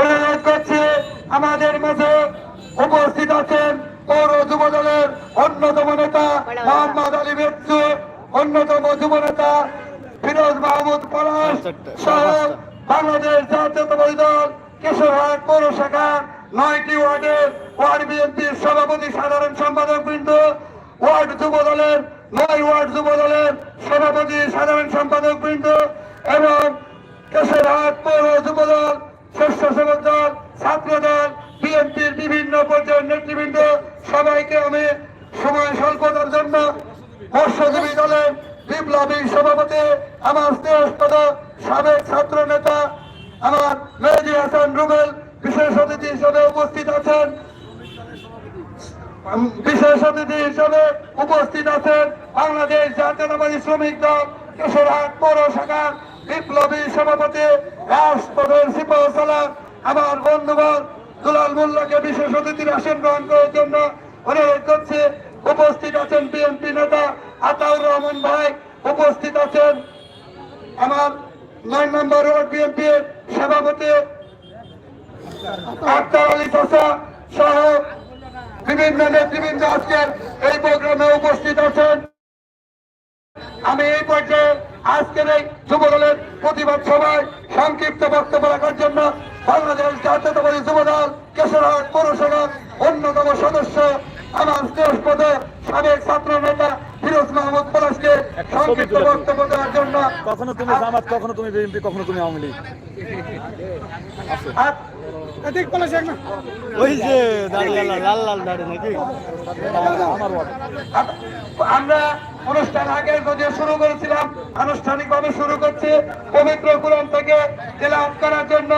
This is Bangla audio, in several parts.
অনুরোধ করছি, আমাদের মাঝে উপস্থিত আছেন পৌর যুব দলের অন্যতম নেতা মোহাম্মদ আলী বেচ্চু অন্যতম যুব নেতা ফিরোজ মাহমুদ পলাশ সহ বাংলাদেশ জাতীয়তাবাদী দল কিশোরহাট পৌর শাখার নয়টি ওয়ার্ডের ওয়ার্ড বিএনপির সভাপতি সাধারণ সম্পাদক বৃন্দ, ওয়ার্ড যুব দলের নয় ওয়ার্ড যুব দলের সভাপতি সাধারণ সম্পাদক বৃন্দ এবং কেশরহাট পৌর যুব দল স্বেচ্ছাসেবক দল ছাত্র দল, বিএনপির বিভিন্ন পর্যায়ের নেতৃবৃন্দ, সবাইকে আমি সময় স্বল্পতার জন্য মৎস্যজীবী দলের বিপ্লবী সভাপতি, আমার স্নেহস্পদ সাবেক ছাত্র নেতা, আমার মেহেদি হাসান রুবেল, বিশেষ অতিথি হিসেবে উপস্থিত আছেন। বিশেষ অতিথি হিসেবে উপস্থিত আছেন বাংলাদেশ জাতীয়তাবাদী শ্রমিক দল, কেশরহাট পৌর বিপ্লবী সভাপতি সিপাহ সালাম আমার বন্ধুবর দুলাল মোল্লাকে বিশেষ অতিথির আসন গ্রহণ করার জন্য অনুরোধ করছি, উপস্থিত আছেন বিএনপি নেতা আতাউর রহমান ভাই, উপস্থিত আছেন আমার নয় নম্বর ওয়ার্ড বিএনপির সভাপতি আক্তার আলী চাষা সহ বিভিন্ন নেতৃবৃন্দ আজকের এই প্রোগ্রামে উপস্থিত আছেন। আমি এই পর্যায়ে আজকের এই যুব দলের প্রতিবাদ সভায় সংক্ষিপ্ত বক্তব্য রাখার জন্য বাংলাদেশ জাতীয়তাবাদী যুব দল কেশরহাট পৌরসভার অন্যতম সদস্য আমার স্নেহস্পদ সাবেক ছাত্র নেতা ফিরোজ মাহমুদ পলাশকে সংক্ষিপ্ত বক্তব্য দেওয়ার জন্য কখনো তুমি জামাত কখনো তুমি বিএনপি কখনো তুমি আওয়ামী লীগ? আমার অনুষ্ঠান আগে যদিও শুরু করেছিলাম আনুষ্ঠানিকভাবে শুরু করছি পবিত্র কোরআন থেকে তেলাওয়াত করার জন্য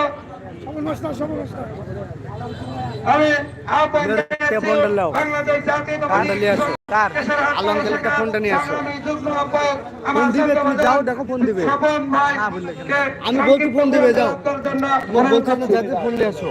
আমি। বাংলাদেশ একটা ফোনটা নিয়ে আসো। ফোন দিবে, তুমি যাও, দেখো ফোন দিবে। আমি বলছি ফোন দিবে, যাও। বলছো না করছি। যাতে ফোন নিয়ে আসো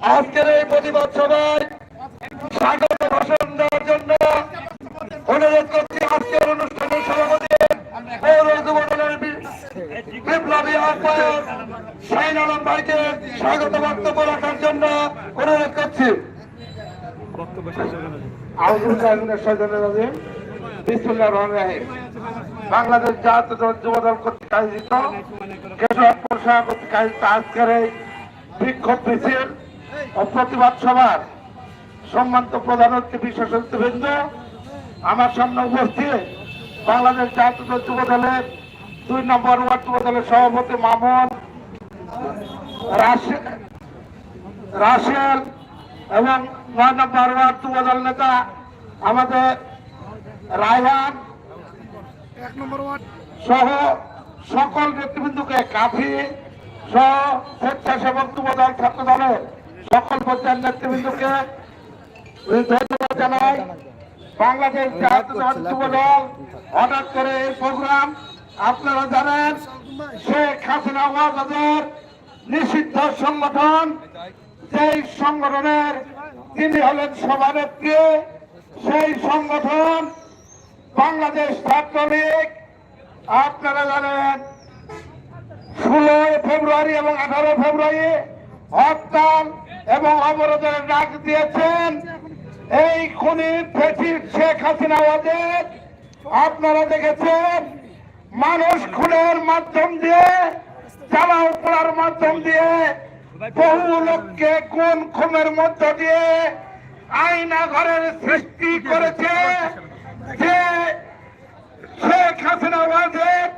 আজকের এই প্রতিবাদ সভায় স্বাগত ভাষণ দেওয়ার জন্য অনুরোধ করছি আজকের অনুষ্ঠানের সভাপতি স্বাগত রাখার জন্য বাংলাদেশ জাতীয় যুব দল কর্তৃক আয়োজিত কেশব আজকের এই বিক্ষোভ মিছিল প্রতিবাদ সভার সম্মানিত প্রধান অতিথি বিশেষ অতিথিবৃন্দ আমার সামনে উপস্থিত বাংলাদেশ জাতীয় যুব দলের দুই নম্বর ওয়ার্ড যুব দলের সভাপতি মামুন রাশে- রাশেল এবং নয় নম্বর ওয়ার্ড যুব দল নেতা আমাদের রায়হান সহ সকল নেতৃবৃন্দকে কাফি সহ স্বেচ্ছাসেবক যুব দল ছাত্র দলের সকল পর্যায়ের নেতৃবৃন্দকে। ধন্যবাদ জানাই। বাংলাদেশ যুব দল হঠাৎ করে এই প্রোগ্রাম আপনারা জানেন, শেখ হাসিনা ওয়াজাদের নিষিদ্ধ সংগঠন। যেই সংগঠনের তিনি হলেন সভানেত্রী, সেই সংগঠন বাংলাদেশ ছাত্রলীগ আপনারা জানেন, ষোলোই ফেব্রুয়ারি এবং আঠারো ফেব্রুয়ারি হরতাল এবং অবরোধের ডাক দিয়েছেন। এই খুনি ফেসিস শেখ হাসিনা ওয়াজেদ, আপনারা দেখেছেন, মানুষ খুনের মাধ্যম দিয়ে চালাও পড়ার মাধ্যম দিয়ে বহু লোককে কোন খুনের মধ্য দিয়ে আয়না ঘরের সৃষ্টি করেছে যে শেখ হাসিনা ওয়াজেদ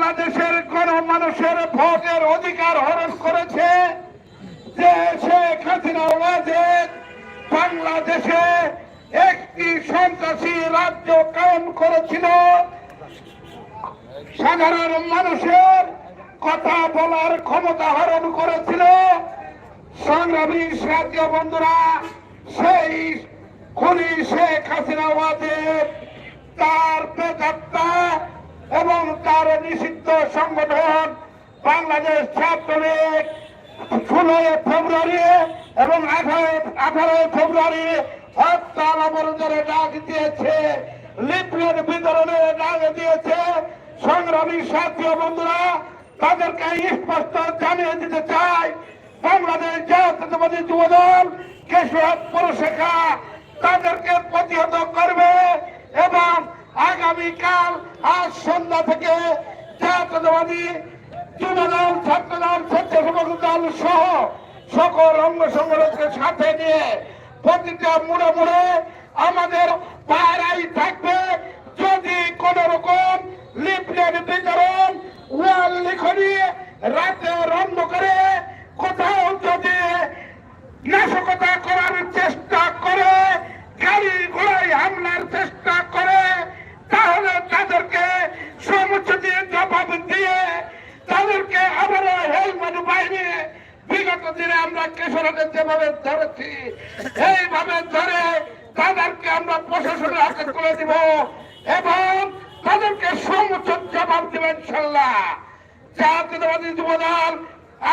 বাংলাদেশের কোন মানুষের ভোটের অধিকার হরণ করেছে যে শেখ হাসিনা ওয়াজেদ বাংলাদেশে একটি সন্ত্রাসী রাজ্য কায়েম করেছিল। সাধারণ মানুষের কথা বলার ক্ষমতা হরণ করেছিল। সংগ্রামী সাথীয় বন্ধুরা, সেই খুনি শেখ হাসিনা ওয়াদের তার প্রেতাত্মা এবং তার নিষিদ্ধ সংগঠন বাংলাদেশ ছাত্রলীগ ষোলোই ফেব্রুয়ারি এবং আঠারো আঠারোই ফেব্রুয়ারি হরতাল অবরোধের ডাক দিয়েছে লিফলেট বিতরণের ডাক দিয়েছে। সংগ্রামী সাথী বন্ধুরা, তাদেরকে স্পষ্ট জানিয়ে দিতে চাই, বাংলাদেশ জাতীয়তাবাদী যুবদল, কেশব পৌরশাখা তাদেরকে প্রতিহত করবে এবং আগামীকাল আজ সন্ধ্যা থেকে জাতীয়তাবাদী যুবদল ছাত্রদল স্বেচ্ছাসেবক দল সহ সকল অঙ্গ সংগঠনকে সাথে নিয়ে প্রতিটা মুড়ে মুড়ে আমাদের পায়রাই থাকবে। যদি কোন রকম লিফলেট বিতরণ, ওয়াল লিখনি রাতে রন্ধ করে, কোথাও যদি নাশকতা করার চেষ্টা করে, গাড়ি ঘোড়ায় হামলার চেষ্টা করে তাহলে তাদেরকে সমুচ্চতে জবাব দিয়ে তাদেরকে আবার হেলমেট বাহিনী বিগত দিনে আমরা কেশরকে যেভাবে ধরেছি, এইভাবে ধরে তাদেরকে আমরা প্রশাসনের হাতে তুলে দিব এবং তাদেরকে সমুচ্চ জবাব দেবেন ইনশাল্লাহ। জাতীয়তাবাদী যুবদল,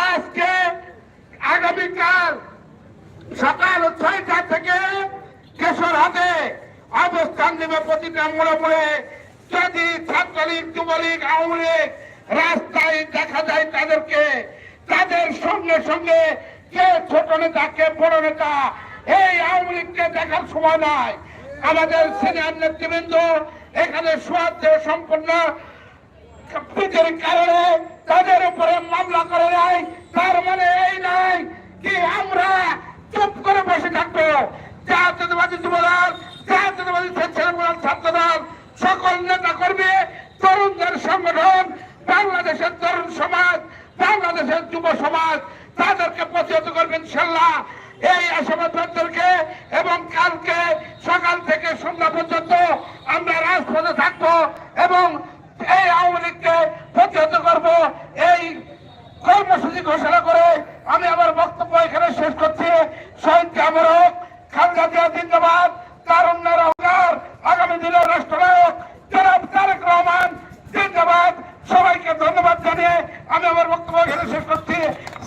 আজকে আগামীকাল সকাল ছয়টা থেকে কেশর হাতে অবস্থান নেবে প্রতিটা মোড়ে মোড়ে যদি ছাত্রলীগ, যুবলীগ, আওয়ামী লীগ রাস্তায় দেখা যায় তাদেরকে, তাদের সঙ্গে সঙ্গে কে ছোট নেতা, কে বড় নেতা, এই আওয়ামী লীগকে দেখার সময় নাই। আমাদের সিনিয়র নেতৃবৃন্দ এখানে সোয়াদ সম্পন্ন কারণে তাদের উপরে মামলা করে নাই, তার মানে এই নাই কি আমরা চুপ করে বসে থাকব জাতীয়তাবাদী যুবদল জাতীয়তাবাদী স্বেচ্ছাসেবক ছাত্রদল সকল নেতা কর্মী, তরুণদের সংগঠন, বাংলাদেশের তরুণ সমাজ, বাংলাদেশের যুব সমাজ, তাদেরকে প্রতিহত করবেন ইনশাল্লাহ এই আসামাদেরকে এবং কালকে সকাল থেকে সন্ধ্যা পর্যন্ত আমরা রাজপথে থাকব এবং এই আওয়ামী লীগকে প্রতিহত করব। এই কর্মসূচি ঘোষণা করে আমি আমার বক্তব্য এখানে শেষ করছি। শহীদ জামরক খালেদা জিয়া জিন্দাবাদ তারুণ্যের অহংকার আগামী দিনের রাষ্ট্রনায়ক জনাব তারেক রহমান। জিন্দাবাদ। সবাইকে ধন্যবাদ জানিয়ে আমি আমার বক্তব্য এখানে শেষ করছি।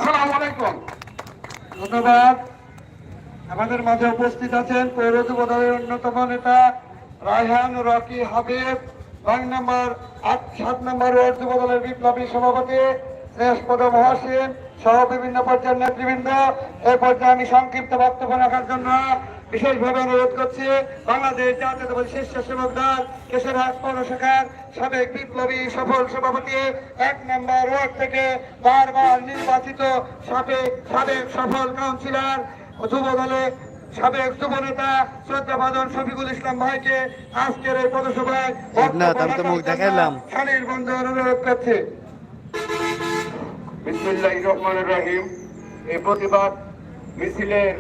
সালাম আলাইকুম। ধন্যবাদ। আমাদের মাঝে উপস্থিত আছেন পৌর অন্যতম নেতা রায়হান রকি হাবিব নম্বর, আট, সাত নম্বর ওয়ার্ড বিপ্লবী সভাপতি শ্রেষ্ঠপদ মহাসিন সহ বিভিন্ন পর্যায়ের নেতৃবৃন্দ। এই পর্যায়ে আমি সংক্ষিপ্ত বক্তব্য রাখার জন্য বিশেষভাবে অনুরোধ করছি বাংলাদেশ জাতীয়তাবাদী স্বেচ্ছাসেবক দল কেশরহাট পৌর শাখার সাবেক বিপ্লবী সফল সভাপতি এক নম্বর ওয়ার্ড থেকে বারবার নির্বাচিত সাবেক সাবেক সফল কাউন্সিলর যুব দলে সাবেক যুব নেতা শ্রদ্ধা ভাজন শফিকুল ইসলাম ভাইকে আজকের এই পদসভায়। শালীর বন্ধু অনুরোধ করছি বিসমিল্লাহ রহমান রহিম এই প্রতিবাদ মিছিলের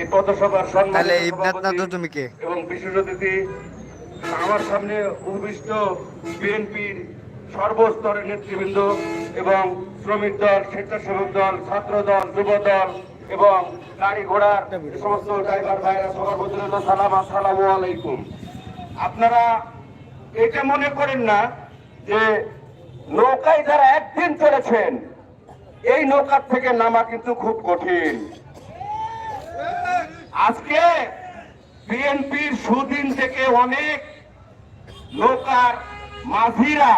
এই পথসভার সম্মানিত সভাপতি তুমি কে? এবং বিশেষ অতিথি আমার সামনে উপবিষ্ট বিএনপির সর্বস্তরের নেতৃবৃন্দ এবং শ্রমিক দল স্বেচ্ছাসেবক দল ছাত্র দল যুব দল এবং গাড়ি ঘোড়ার সমস্ত ড্রাইভার ভাইরা সবার প্রতি সালাম আসসালামু আলাইকুম। আপনারা এটা মনে করেন না যে নৌকায় যারা একদিন চলেছেন এই নৌকার থেকে নামা কিন্তু খুব কঠিন। আজকে বিএনপির সুদিন থেকে অনেক নৌকার মাঝিরা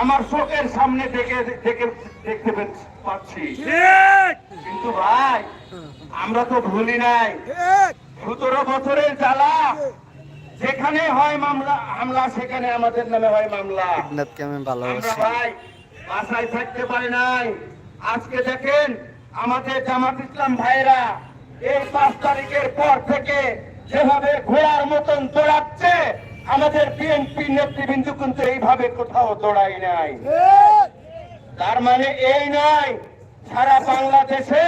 আমার চোখের সামনে দেখে দেখে দেখতে পাচ্ছি। কিন্তু ভাই আমরা তো ভুলি নাই। সতেরো বছরের জ্বালা যেখানে হয় মামলা হামলা সেখানে আমাদের নামে হয় মামলা। আমরা ভাই বাসায় থাকতে পারি নাই। আজকে দেখেন আমাদের জামাত ইসলাম ভাইরা এই পাঁচ তারিখের পর থেকে যেভাবে ঘোড়ার মতন দৌড়াচ্ছে, আমাদের বিএনপি নেতৃবৃন্দ কিন্তু এইভাবে কোথাও দৌড়াই নাই। তার মানে এই নয় সারা বাংলাদেশে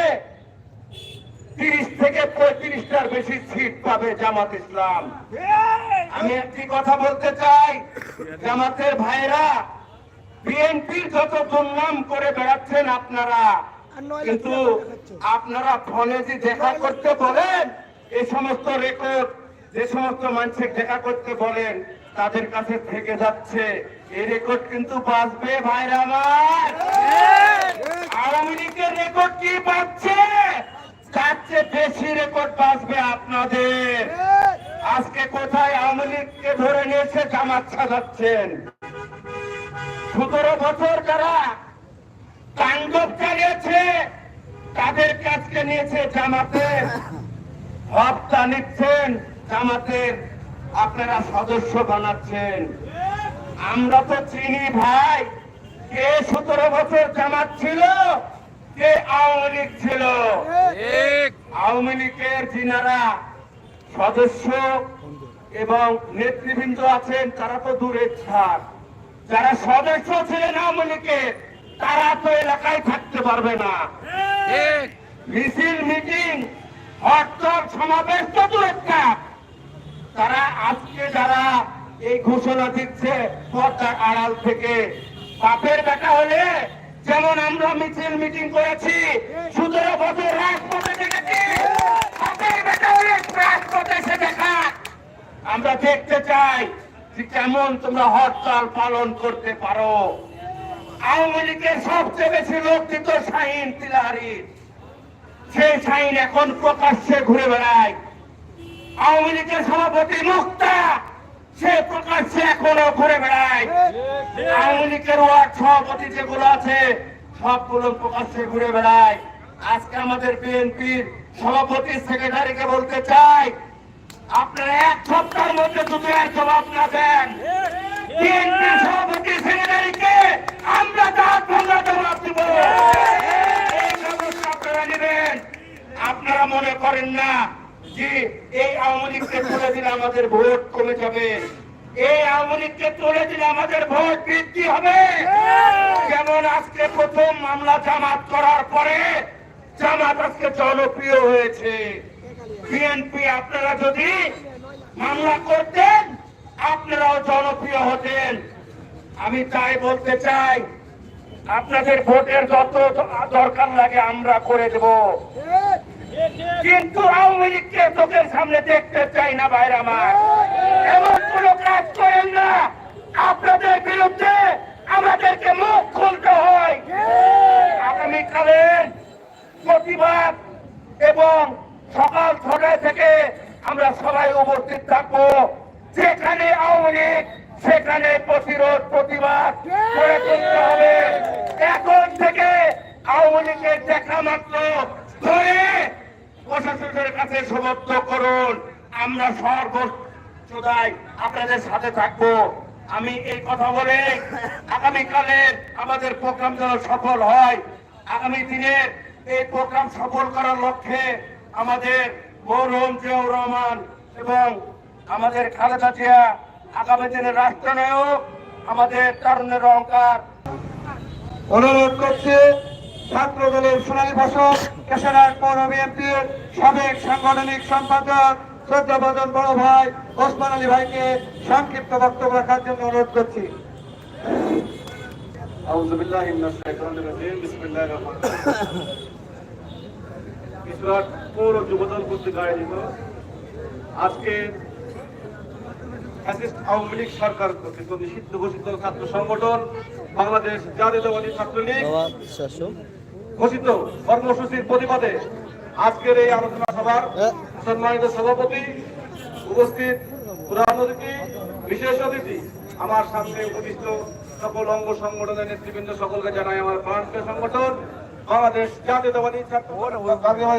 তিরিশ থেকে পঁয়ত্রিশটার বেশি সিট পাবে জামাত ইসলাম। আমি একটি কথা বলতে চাই, জামাতের ভাইরা বিএনপির যত দুর্নাম করে বেড়াচ্ছেন আপনারা কিন্তু আপনারা ফোনে যে দেখা করতে বলেন এই সমস্ত রেকর্ড যে সমস্ত মানুষের দেখা করতে বলেন তাদের কাছে থেকে যাচ্ছে। এই রেকর্ড কিন্তু বাঁচবে ভাইরা আমার। আওয়ামী লীগের রেকর্ড কি পাচ্ছে তার চেয়ে বেশি রেকর্ড বাঁচবে আপনাদের। আজকে কোথায় আওয়ামী লীগকে ধরে নিয়েছে জামাত সাজাচ্ছেন? সতেরো বছর যারা তাণ্ডব চালিয়েছে তাদের কাছকে নিয়েছে জামাতের হপ্তা নিচ্ছেন জামাতের আপনারা সদস্য বানাচ্ছেন। আমরা তো চিনি ভাই কে সতেরো বছর জামাত ছিল কে আওয়ামী লীগ ছিল? আওয়ামী লীগের যিনারা সদস্য এবং নেতৃবৃন্দ আছেন তারা তো দূরের ছাড়। যারা সদস্য ছিলেন আওয়ামী লীগের তারা তো এলাকায় থাকতে পারবে না। মিছিল মিটিং হরতাল সমাবেশ তো দূরের তারা আজকে যারা এই ঘোষণা দিচ্ছে পর্দার আড়াল থেকে বাপের বেটা হলে যেমন আমরা মিছিল মিটিং করেছি সতেরো বছর রাজপথে দেখেছি। বাপের বেটা হলে রাজপথে এসে দেখা। আমরা দেখতে চাই যে কেমন তোমরা হরতাল পালন করতে পারো। আওয়ামী লীগের সবচেয়ে বেশি লোক দিত শাহিন তিলারি সেই শাহিন এখন প্রকাশ্যে ঘুরে বেড়ায়। আওয়ামী লীগের সভাপতি মুক্তা, সে প্রকাশ্যে এখনও ঘুরে বেড়ায়। আওয়ামী লীগের ওয়ার্ড সভাপতি যেগুলো আছে, সবগুলো প্রকাশ্যে ঘুরে বেড়ায়। আজকে আমাদের বিএনপির সভাপতি, সেক্রেটারিকে বলতে চাই, আপনারা এক সপ্তাহের মধ্যে এক জবাব না দেন। আপনারা মনে করেন না যে এই আওয়ামী লীগকে তুলে দিলে আমাদের ভোট কমে যাবে এই আওয়ামী লীগকে তুলে দিলে আমাদের ভোট বৃদ্ধি হবে যেমন আজকে প্রথম মামলা জামাত করার পরে জামাত আজকে জনপ্রিয় হয়েছে বিএনপি আপনারা যদি মামলা করতেন আপনারাও জনপ্রিয় হতেন আমি তাই বলতে চাই, আপনাদের ভোটের যত দরকার লাগে আমরা করে দেব। কিন্তু আওয়ামী লীগকে চোখের সামনে দেখতে চাই না বাইরে আমার। এমন কোন কাজ করেন না। আপনাদের বিরুদ্ধে আমাদেরকে মুখ খুলতে হয়। আগামীকালের প্রতিবাদ এবং সকাল ছটায় থেকে আমরা সবাই উপস্থিত থাকব। যেখানে আওয়ামী লীগ, সেখানে প্রতিরোধ প্রতিবাদ করে তুলতে হবে। এখন থেকে আওয়ামী লীগের দেখা মাত্র ধরে প্রশাসনের কাছে সমর্থ করুন। আমরা সর্বদাই আপনাদের সাথে থাকব। আমি এই কথা বলে আগামীকালের আমাদের প্রোগ্রাম যেন সফল হয়। আগামী দিনের এই প্রোগ্রাম সফল করার লক্ষ্যে আমাদের মরহুম জিয়াউর রহমান এবং আমাদের খালেদা জিয়া আগামী দিনের রাষ্ট্রনায়ক আমাদের তরুণের অহংকার অনুরোধ করছি ছাত্র দলের সোনালী ভাষক কেশারার পৌর বিএনপির সাবেক সাংগঠনিক সম্পাদক শ্রদ্ধাভাজন বড় ভাই ওসমান আলী ভাইকে সংক্ষিপ্ত বক্তব্য রাখার জন্য অনুরোধ করছি أعوذ بالله من الشيطان الرجيم بسم الله الرحمن الرحيم ইসরাত পৌর যুবদল কর্তৃক আয়োজিত আজকে ফ্যাসিস্ট আওয়ামী লীগ সরকার কর্তৃক নিষিদ্ধ ঘোষিত ছাত্র সংগঠন বাংলাদেশ জাতীয়তাবাদী ছাত্রলীগ ঘোষিত কর্মসূচির প্রতিবাদে আজকের এই আলোচনা সভার সম্মানিত সভাপতি উপস্থিত প্রধান অতিথি বিশেষ অতিথি আমার সামনে উপস্থিত সকল অঙ্গ সংগঠনের নেতৃবৃন্দ সকলকে জানাই আমার প্রাণপ্রিয় সংগঠন। বাংলাদেশ জাতীয়তাবাদী ছাত্র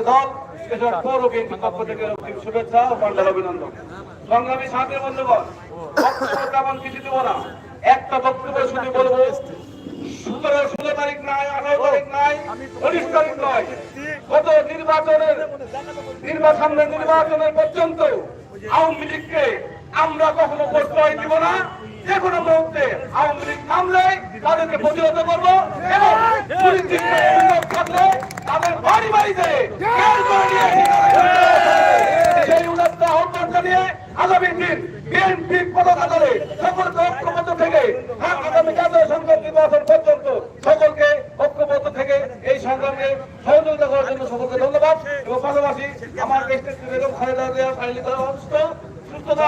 দল এসব পৌর বিএনপি পক্ষ থেকে শুভেচ্ছা ও পাল্টাল অভিনন্দন। সংগ্রামী সাথী বন্ধুগণ বক্তব্য তেমন কিছু দেবো না। একটা বক্তব্য শুধু বলব সতেরো ষোলো তারিখ নাই আঠারো তারিখ নাই উনিশ তারিখ নয়। গত নির্বাচনের নির্বাচনের নির্বাচনের পর্যন্ত আওয়ামী লীগকে আমরা কখনো প্রশ্রয় দিব না। যে কোনো মুহূর্তে আওয়ামী লীগ নামলে তাদেরকে প্রতিহত করব এবং থাকলে তাদের বাড়ি বাড়িতে সকলকে ঐক্যবদ্ধ থেকে এই সংগ্রামে সহযোগিতা সকলকে আমার দেশের বেগম খালেদা অসুস্থ সুস্থতা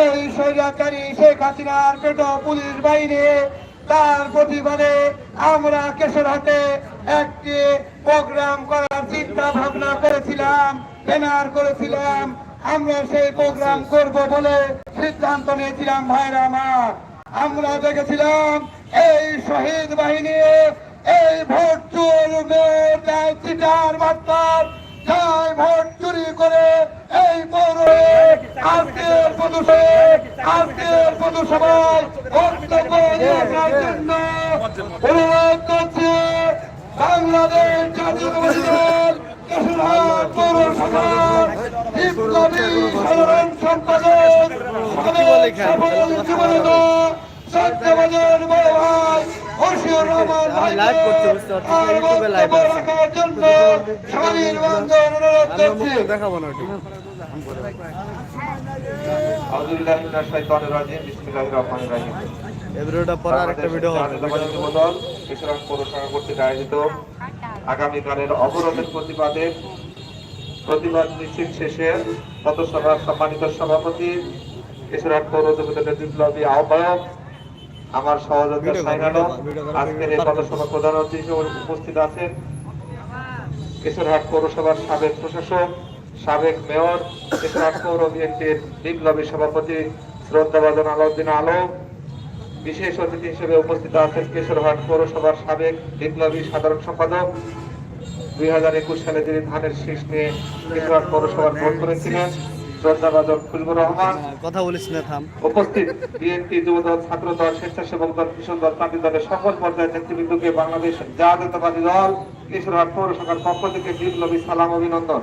এই স্বৈরাচারী শেখ হাসিনার পেটো পুলিশ বাহিনী, তার প্রতিবাদে আমরা কেশরহাটে একটি প্রোগ্রাম করার চিন্তা ভাবনা করেছিলাম, ব্যানার করেছিলাম। আমরা সেই প্রোগ্রাম করব বলে সিদ্ধান্ত নিয়েছিলাম, ভাইরা আমার। আমরা দেখেছিলাম এই শহীদ বাহিনী, এই ভোট চুর চিটার মাত্রার ভোট চুরি করে এই পৌরে আজকের প্রদূষে আজকের প্রদূষণায় বক্তব্য জন্য অনুরোধ করছে বাংলাদেশ জাতীয়তাবাদী দল কেশরহাট পৌরসভার বিপ্লবী সাধারণ সম্পাদক সাবেক সফল যুবনেতা সত্যবাজার বড় ভাই হর্ষিউর রহমান আমি live বুঝতে পারছি, ইউটিউবে live আছে। রাখার বন্ধ অনুরোধ করছি। দেখাবো না এই ভিডিওটা পরে আরেকটা ভিডিও হবে। পৌরসভা কর্তৃক আয়োজিত। আগামীকালের অবরোধের প্রতিবাদে প্রতিবাদ মিছিল শেষে পথসভার সম্মানিত সভাপতি কিশোরগঞ্জ পৌর বিপ্লবী আহ্বায়ক আমার সহযোগী ভিডিও কর, সাইন ভিডিও আলম কর, ভিডিও কর, আজকের এই পথসভা প্রধান অতিথি উপস্থিত আছেন কিশোরহাট পৌরসভার সাবেক প্রশাসক সাবেক মেয়র পৌর বিএনপির বিপ্লবী সভাপতি শ্রদ্ধাভাজন আলাউদ্দিন আলম বিশেষ অতিথি হিসেবে উপস্থিত আছেন কিশোরহাট পৌরসভার সাবেক বিপ্লবী সাধারণ সম্পাদক। দুই হাজার একুশ সালে যিনি ধানের শীষ নিয়ে কিশোরহাট পৌরসভার ভোট করেছিলেন শ্রদ্ধাভাজন ফুলবুর রহমান। কথা বলিস না থাম। উপস্থিত বিএনপি যুবদল ছাত্রদল স্বেচ্ছাসেবক দল কৃষক দল দলের সকল পর্যায়ের নেতৃবৃন্দকে বাংলাদেশ জাতীয়তাবাদী দল কিশোরহাট পৌরসভার পক্ষ থেকে বিপ্লবী সালাম অভিনন্দন।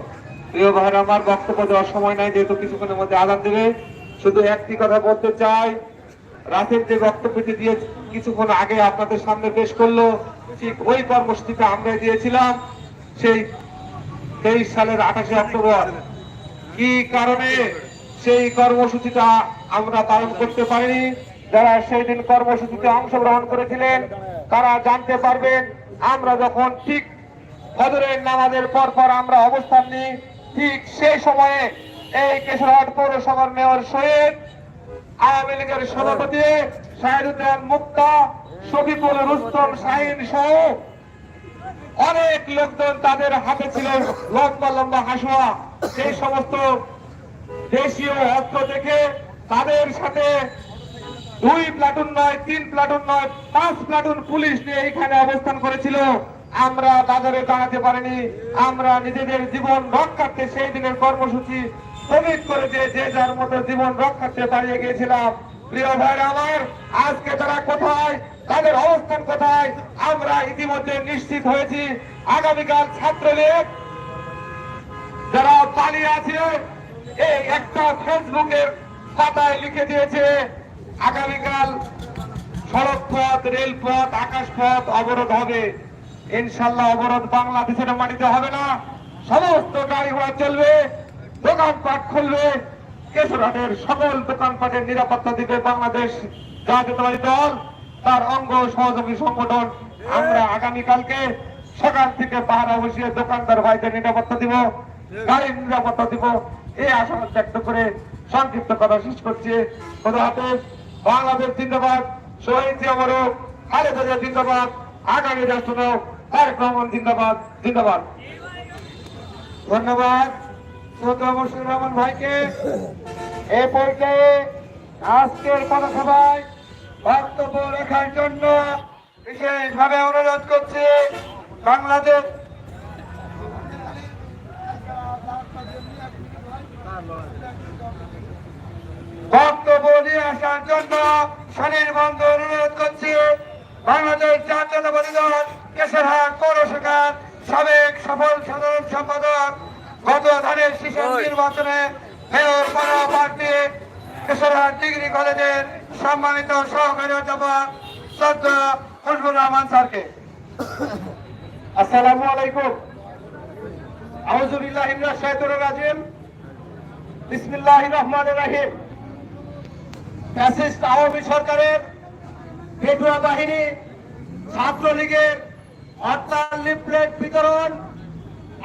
প্রিয় ভাইরা, আমার বক্তব্য দেওয়ার সময় নাই, যেহেতু কিছুক্ষণের মধ্যে আদান দেবে। শুধু একটি কথা বলতে চাই, রাতের যে বক্তব্যটি দিয়ে কিছুক্ষণ আগে আপনাদের সামনে পেশ করল, ঠিক ওই কর্মসূচিটা আমরা দিয়েছিলাম সেই তেইশ সালের আঠাশে অক্টোবর। কি কারণে সেই কর্মসূচিটা আমরা পালন করতে পারিনি? যারা সেই দিন কর্মসূচিতে অংশগ্রহণ করেছিলেন, তারা জানতে পারবেন, আমরা যখন ঠিক ফজরের নামাজের পর পর আমরা অবস্থান নিই ঠিক সেই সময়ে এই কেশরহাট পৌরসভার মেয়র শহীদ আওয়ামী লীগের সভাপতি শাহিদুদ্দিন মুক্তা, শফিকুল রুস্তম শাহিন সহ অনেক লোকজন তাদের হাতে ছিল লম্বা লম্বা হাসুয়া সেই সমস্ত দেশীয় অস্ত্র দেখে তাদের সাথে দুই প্লাটুন নয়, তিন প্লাটুন নয়, পাঁচ প্লাটুন পুলিশ নিয়ে এখানে অবস্থান করেছিল। আমরা তাদের দাঁড়াতে পারিনি। আমরা নিজেদের জীবন রক্ষার্থে সেই দিনের কর্মসূচি স্থগিত করে দিয়ে যে যার মতো জীবন রক্ষার্থে দাঁড়িয়ে গিয়েছিলাম। প্রিয় ভাইরা আমার, আজকে তারা কোথায়? তাদের অবস্থান কোথায়? আমরা ইতিমধ্যে নিশ্চিত হয়েছি। আগামীকাল ছাত্রলীগ যারা পালিয়ে আছে, এই একটা ফেসবুকের পাতায় লিখে দিয়েছে, আগামীকাল সড়ক পথ রেলপথ আকাশ পথ অবরোধ হবে। ইনশাল্লাহ অবরোধ বাংলাদেশের মাটিতে হবে না। সমস্ত গাড়ি ঘোড়া চলবে দোকানপাট খুলবে, কেশরহাটের সকল দোকানপাটের নিরাপত্তা দিবে বাংলাদেশ জাতীয়তাবাদী দল। তার অঙ্গ সহযোগী সংগঠন আমরা আগামীকালকে সকাল থেকে পাহারা বসিয়ে দোকানদার ভাইদের নিরাপত্তা দিব, গাড়ির নিরাপত্তা দিব। এই আশাবাদ ব্যক্ত করে সংক্ষিপ্ত কথা শেষ করছি। বাংলাদেশ জিন্দাবাদ, শহীদ জিয়ামরো খালেদা জিন্দাবাদ, আগামী রাষ্ট্রনায়ক বিশেষভাবে অনুরোধ করছি বাংলাদেশ বক্তব্য নিয়ে আসার জন্য স্বনির্বন্ধ অনুরোধ করছি বাংলাদেশ জাতীয়তাবাদী দল। কেশরহাট সাবেক সফল সাধারণ সম্পাদক গত ধানের শিশু নির্বাচনে মেয়র পরা পার্টি কেশরহাট ডিগ্রি কলেজের সম্মানিত সহকারী অধ্যাপক রহমান স্যারকে। আসসালামু আলাইকুম। আউজুবিল্লাহ ইমরান শাহিদুর রাজিম। বিসমিল্লাহ রহমান রাহিম। ফ্যাসিস্ট আওয়ামী সরকারের পেটুয়া বাহিনী ছাত্রলীগের হরতাল লিফলেট বিতরণ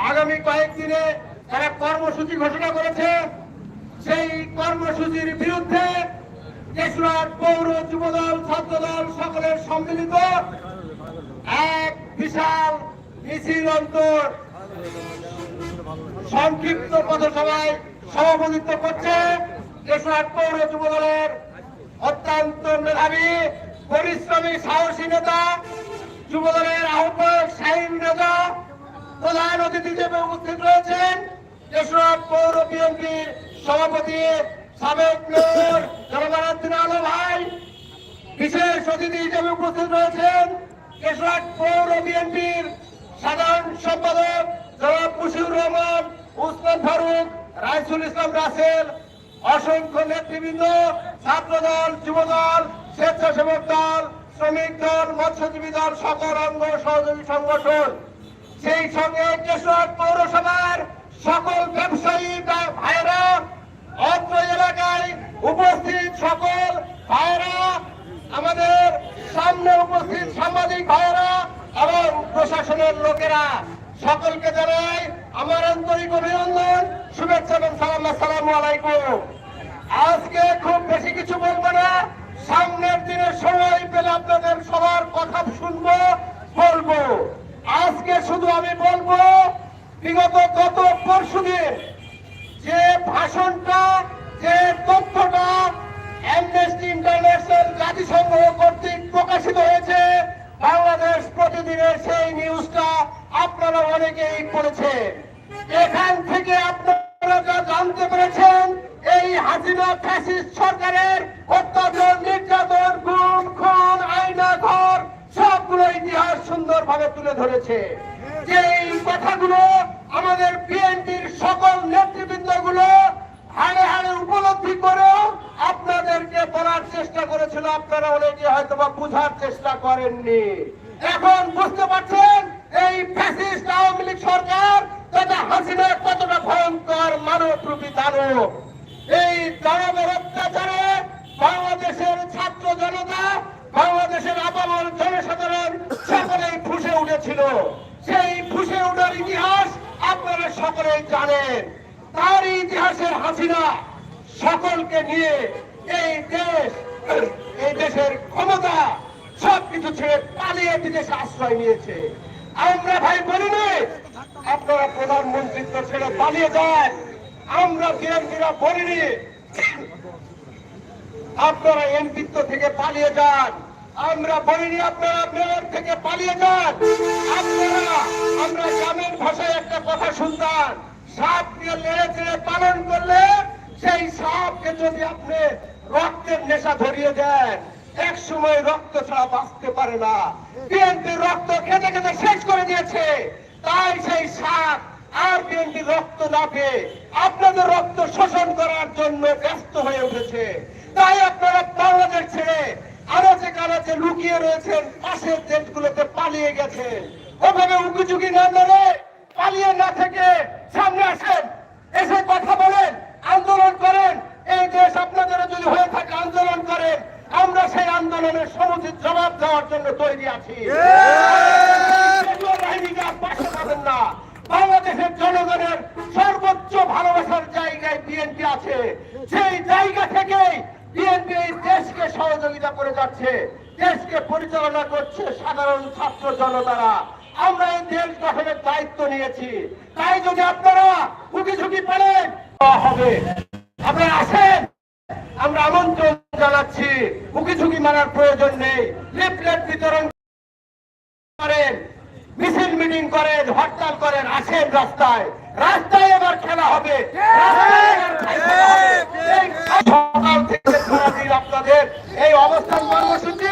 আগামী কয়েকদিনে তারা কর্মসূচি ঘোষণা করেছে। সেই কর্মসূচির বিরুদ্ধে কেশরাট পৌর যুবদল, ছাত্রদল সকলের সম্মিলিত এক বিশাল মিছিল অন্তর সংক্ষিপ্ত পথসভায় সভাপতিত্ব করছে কেশরাট পৌর যুবদলের অত্যন্ত মেধাবী, পরিশ্রমী, সাহসী নেতা যুবদলের আহ্বায়ক শাহিন রেজা প্রধান অতিথি হিসেবে উপস্থিত রয়েছেন। কেশরাট পৌর বিএনপির সভাপতি সাবেক মেয়র জনগণাদ্দিন আলো ভাই। বিশেষ অতিথি হিসেবে উপস্থিত রয়েছেন কেশরাট পৌর বিএনপির সাধারণ সম্পাদক জনাব মুশিউর রহমান, উসমান ফারুক, রাইসুল ইসলাম রাসেল, অসংখ্য নেতৃবৃন্দ, ছাত্রদল, যুবদল, স্বেচ্ছাসেবক দল শ্রমিক দল, মৎস্যজীবী দল, সকল অঙ্গ সহযোগী সংগঠন, সেই সঙ্গে কেশোর পৌরসভার সকল ব্যবসায়ী ভাইয়েরা অত্র এলাকায় উপস্থিত সকল ভাইয়েরা, আমাদের সামনে উপস্থিত সাংবাদিক ভাইয়েরা এবং প্রশাসনের লোকেরা, সকলকে জানাই আমার আন্তরিক অভিনন্দন, শুভেচ্ছা এবং সালাম, আসসালামু আলাইকুম। আজকে খুব বেশি কিছু বলব না। সময় আপনাদের সবার কথা শুনব, বলব। আজকে শুধু আমি বলব, বিগত গত পরশুদিন যে ভাষণটা, যে তথ্যটা অ্যামনেস্টি ইন্টারন্যাশনাল জাতিসংঘ কর্তৃক প্রকাশিত হয়েছে, বাংলাদেশ প্রতিদিনের সেই নিউজটা আপনারা অনেকেই পড়েছেন। এখান থেকে আপনারা যা জানতে পেরেছেন এই হাসিনা ফ্যাসিস্ট সরকারের অত্যাচার, নির্যাতন, গুম, খুন, আইনা, ঘর, সবগুলো ইতিহাস সুন্দরভাবে তুলে ধরেছে। যে এই কথাগুলো আমাদের বিএনপির সকল নেতৃবৃন্দগুলো হাড়ে হাড়ে উপলব্ধি করেও আপনাদেরকে বলার চেষ্টা করেছিল, আপনারা অনেকে হয়তো বা বুঝার চেষ্টা করেননি। এখন বুঝতে পারছেন এই ফ্যাসিস্ট আওয়ামী লীগ সরকার তথা হাসিনা কতটা ভয়ঙ্কর মানব রূপী দানব। বাংলাদেশের ছাত্র জনতা, বাংলাদেশের আপামর জনসাধারণ সকলেই ফুসে উঠেছিল। সেই ফুসে ওঠার ইতিহাস আপনারা সকলেই জানেন। তার ইতিহাসের হাসিনা সকলকে নিয়ে এই দেশ, এই দেশের ক্ষমতা সবকিছু ছেড়ে পালিয়ে বিদেশে আশ্রয় নিয়েছে। আমরা ভাই বলিনি আপনারা প্রধানমন্ত্রিত্ব ছেড়ে পালিয়ে যান। আমরা বিএনপিরা বলিনি আপনারা এমপিত্ব থেকে পালিয়ে যান। আমরা বলিনি আপনারা মেয়র থেকে পালিয়ে যান। আপনারা, আমরা গ্রামের ভাষায় একটা কথা শুনতাম। সাপকে লেড়ে চেড়ে পালন করলে সেই সাপকে যদি আপনি রক্তের নেশা ধরিয়ে দেন, এক সময় রক্ত ছাড়া বাঁচতে পারে না। বিএনপির রক্ত খেতে খেতে শেষ করে দিয়েছে। তাই সেই সাপ আর বিএনপি রক্ত না পেয়ে আপনাদের রক্ত শোষণ করার জন্য ব্যস্ত হয়ে উঠেছে। তাই আপনারা বাংলাদেশ ছেড়ে আনাচে কানাচে লুকিয়ে রয়েছেন পাশের দেশগুলোতে পালিয়ে গেছেন। ওভাবে উকিঝুঁকি না মেলে পালিয়ে না থেকে সামনে আসেন এসে কথা বলেন আন্দোলন করেন। এই দেশ আপনাদের যদি হয়ে থাকে আন্দোলন করেন আমরা সেই আন্দোলনের সমুচিত জবাব দেওয়ার জন্য তৈরি আছি। না। বাংলাদেশের জনগণের সর্বোচ্চ ভালোবাসার জায়গায় বিএনপি আছে। সেই জায়গা থেকেই বিএনপি দেশকে সহযোগিতা করে যাচ্ছে। দেশকে পরিচালনা করছে সাধারণ ছাত্র জনতারা। আমরা এই দেশ গঠনের দায়িত্ব নিয়েছি। তাই যদি আপনারা ঝুঁকি ঝুঁকি পারেন হবে। আপনারা আসেন, আমরা আমন্ত্রণ জানাচ্ছি। হুকি ঝুঁকি মারার প্রয়োজন নেই। লিফলেট বিতরণ করেন। মিছিল মিটিং করেন হরতাল করেন আসেন রাস্তায়। রাস্তায় এবার খেলা হবে। সকাল থেকে আপনাদের। এই অবস্থান কর্মসূচি